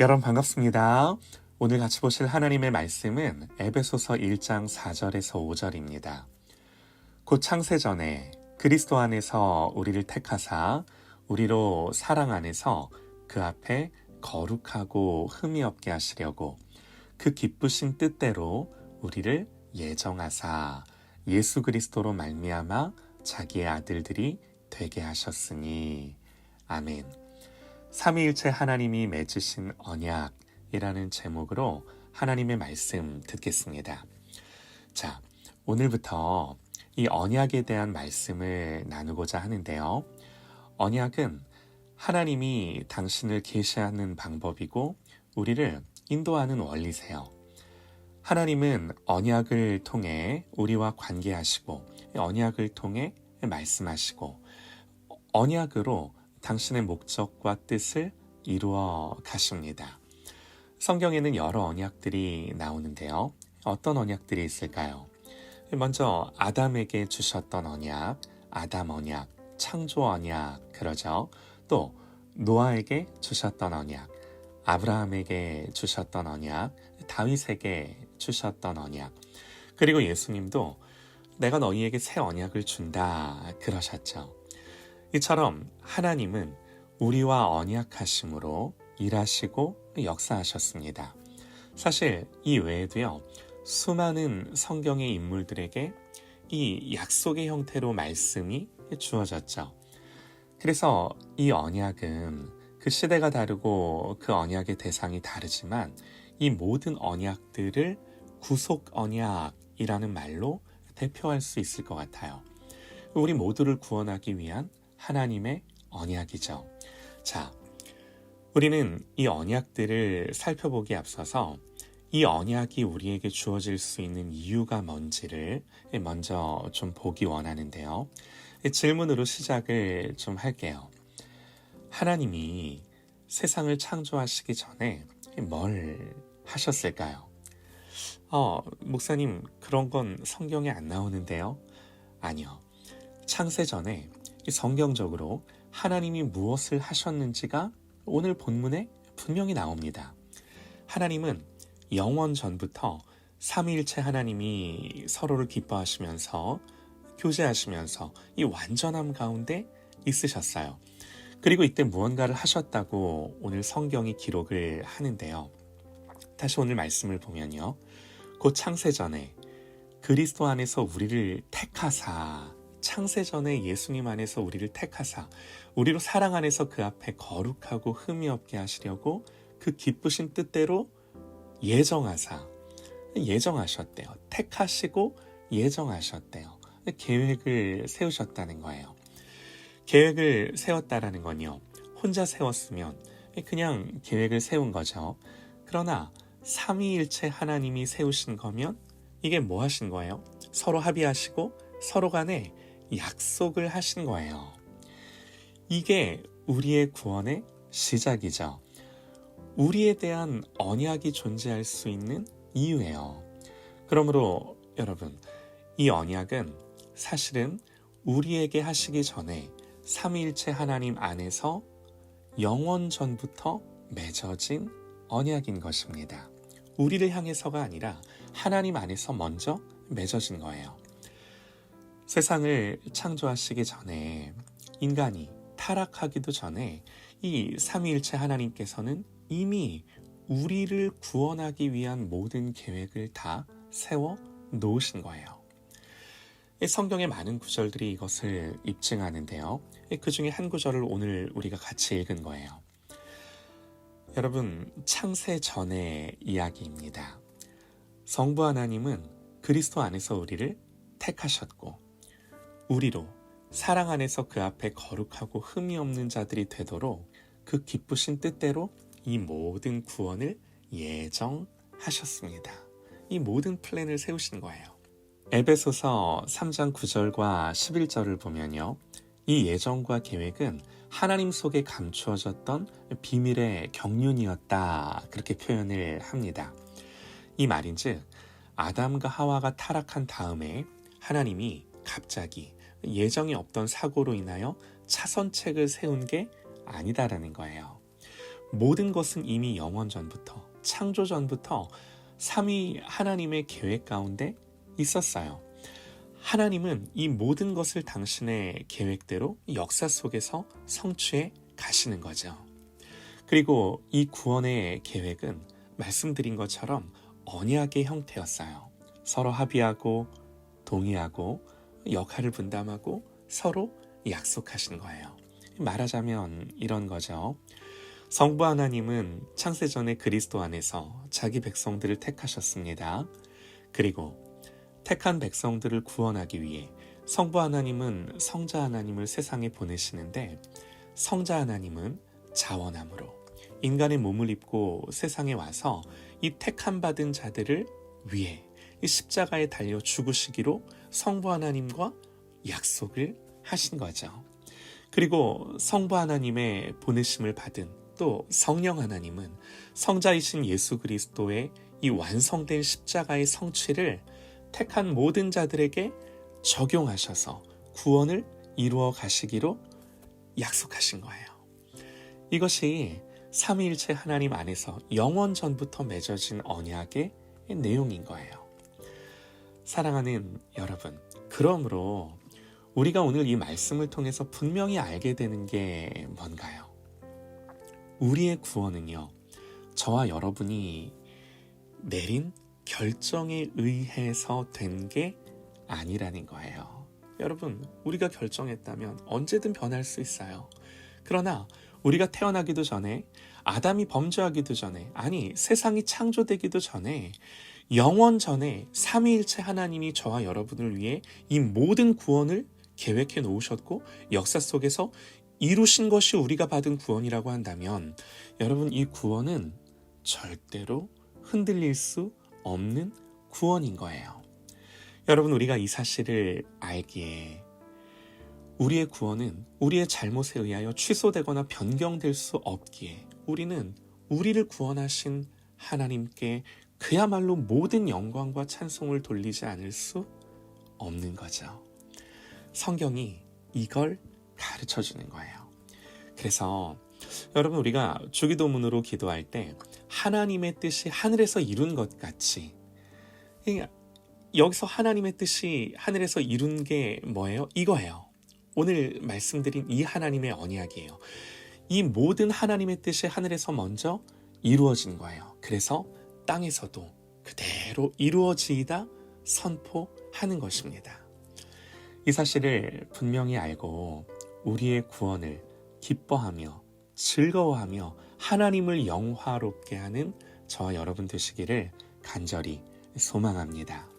여러분 반갑습니다. 오늘 같이 보실 하나님의 말씀은 에베소서 1장 4절에서 5절입니다. 곧 창세 전에 그리스도 안에서 우리를 택하사 우리로 사랑 안에서 그 앞에 거룩하고 흠이 없게 하시려고 그 기쁘신 뜻대로 우리를 예정하사 예수 그리스도로 말미암아 자기의 아들들이 되게 하셨으니 아멘. 삼위일체 하나님이 맺으신 언약이라는 제목으로 하나님의 말씀 듣겠습니다. 자, 오늘부터 이 언약에 대한 말씀을 나누고자 하는데요. 언약은 하나님이 당신을 계시하는 방법이고 우리를 인도하는 원리세요. 하나님은 언약을 통해 우리와 관계하시고 언약을 통해 말씀하시고 언약으로 당신의 목적과 뜻을 이루어 가십니다. 성경에는 여러 언약들이 나오는데요. 어떤 언약들이 있을까요? 먼저 아담에게 주셨던 언약, 아담 언약, 창조 언약, 그러죠. 또 노아에게 주셨던 언약, 아브라함에게 주셨던 언약, 다윗에게 주셨던 언약, 그리고 예수님도 내가 너희에게 새 언약을 준다 그러셨죠. 이처럼 하나님은 우리와 언약하심으로 일하시고 역사하셨습니다. 사실 이 외에도요, 수많은 성경의 인물들에게 이 약속의 형태로 말씀이 주어졌죠. 그래서 이 언약은 그 시대가 다르고 그 언약의 대상이 다르지만 이 모든 언약들을 구속 언약이라는 말로 대표할 수 있을 것 같아요. 우리 모두를 구원하기 위한 하나님의 언약이죠. 자, 우리는 이 언약들을 살펴보기 앞서서 이 언약이 우리에게 주어질 수 있는 이유가 뭔지를 먼저 좀 보기 원하는데요. 질문으로 시작을 좀 할게요. 하나님이 세상을 창조하시기 전에 뭘 하셨을까요? 어, 목사님, 그런 건 성경에 안 나오는데요? 아니요. 창세 전에 성경적으로 하나님이 무엇을 하셨는지가 오늘 본문에 분명히 나옵니다. 하나님은 영원 전부터 삼위일체 하나님이 서로를 기뻐하시면서 교제하시면서 이 완전함 가운데 있으셨어요. 그리고 이때 무언가를 하셨다고 오늘 성경이 기록을 하는데요. 다시 오늘 말씀을 보면요. 곧 창세 전에 그리스도 안에서 우리를 택하사 창세전에 예수님 안에서 우리를 택하사 우리로 사랑 안에서 그 앞에 거룩하고 흠이 없게 하시려고 그 기쁘신 뜻대로 예정하사 예정하셨대요. 택하시고 예정하셨대요. 계획을 세우셨다는 거예요. 계획을 세웠다라는 건요. 혼자 세웠으면 그냥 계획을 세운 거죠. 그러나 삼위일체 하나님이 세우신 거면 이게 뭐 하신 거예요? 서로 합의하시고 서로 간에 약속을 하신 거예요. 이게 우리의 구원의 시작이죠. 우리에 대한 언약이 존재할 수 있는 이유예요. 그러므로 여러분, 이 언약은 사실은 우리에게 하시기 전에 삼위일체 하나님 안에서 영원 전부터 맺어진 언약인 것입니다. 우리를 향해서가 아니라 하나님 안에서 먼저 맺어진 거예요. 세상을 창조하시기 전에 인간이 타락하기도 전에 이 삼위일체 하나님께서는 이미 우리를 구원하기 위한 모든 계획을 다 세워 놓으신 거예요. 성경의 많은 구절들이 이것을 입증하는데요. 그 중에 한 구절을 오늘 우리가 같이 읽은 거예요. 여러분, 창세 전의 이야기입니다. 성부 하나님은 그리스도 안에서 우리를 택하셨고, 우리로 사랑 안에서 그 앞에 거룩하고 흠이 없는 자들이 되도록 그 기쁘신 뜻대로 이 모든 구원을 예정하셨습니다. 이 모든 플랜을 세우신 거예요. 에베소서 3장 9절과 11절을 보면요. 이 예정과 계획은 하나님 속에 감추어졌던 비밀의 경륜이었다. 그렇게 표현을 합니다. 이 말인즉 아담과 하와가 타락한 다음에 하나님이 갑자기 예정이 없던 사고로 인하여 차선책을 세운 게 아니다라는 거예요. 모든 것은 이미 영원 전부터, 창조 전부터 삼위 하나님의 계획 가운데 있었어요. 하나님은 이 모든 것을 당신의 계획대로 역사 속에서 성취해 가시는 거죠. 그리고 이 구원의 계획은 말씀드린 것처럼 언약의 형태였어요. 서로 합의하고 동의하고 역할을 분담하고 서로 약속하신 거예요. 말하자면 이런 거죠. 성부 하나님은 창세 전에 그리스도 안에서 자기 백성들을 택하셨습니다. 그리고 택한 백성들을 구원하기 위해 성부 하나님은 성자 하나님을 세상에 보내시는데 성자 하나님은 자원함으로 인간의 몸을 입고 세상에 와서 이 택함 받은 자들을 위해 이 십자가에 달려 죽으시기로 성부 하나님과 약속을 하신 거죠. 그리고 성부 하나님의 보내심을 받은 또 성령 하나님은 성자이신 예수 그리스도의 이 완성된 십자가의 성취를 택한 모든 자들에게 적용하셔서 구원을 이루어 가시기로 약속하신 거예요. 이것이 삼위일체 하나님 안에서 영원 전부터 맺어진 언약의 내용인 거예요. 사랑하는 여러분, 그러므로 우리가 오늘 이 말씀을 통해서 분명히 알게 되는 게 뭔가요? 우리의 구원은요, 저와 여러분이 내린 결정에 의해서 된 게 아니라는 거예요. 여러분, 우리가 결정했다면 언제든 변할 수 있어요. 그러나 우리가 태어나기도 전에 아담이 범죄하기도 전에 아니 세상이 창조되기도 전에 영원 전에 삼위일체 하나님이 저와 여러분을 위해 이 모든 구원을 계획해 놓으셨고 역사 속에서 이루신 것이 우리가 받은 구원이라고 한다면 여러분 이 구원은 절대로 흔들릴 수 없는 구원인 거예요. 여러분 우리가 이 사실을 알기에 우리의 구원은 우리의 잘못에 의하여 취소되거나 변경될 수 없기에 우리는 우리를 구원하신 하나님께 그야말로 모든 영광과 찬송을 돌리지 않을 수 없는 거죠. 성경이 이걸 가르쳐 주는 거예요. 그래서 여러분 우리가 주기도문으로 기도할 때 하나님의 뜻이 하늘에서 이룬 것 같이 여기서 하나님의 뜻이 하늘에서 이룬 게 뭐예요? 이거예요. 오늘 말씀드린 이 하나님의 언약이에요. 이 모든 하나님의 뜻이 하늘에서 먼저 이루어진 거예요. 그래서 땅에서도 그대로 이루어지이다 선포하는 것입니다. 이 사실을 분명히 알고 우리의 구원을 기뻐하며 즐거워하며 하나님을 영화롭게 하는 저와 여러분 되시기를 간절히 소망합니다.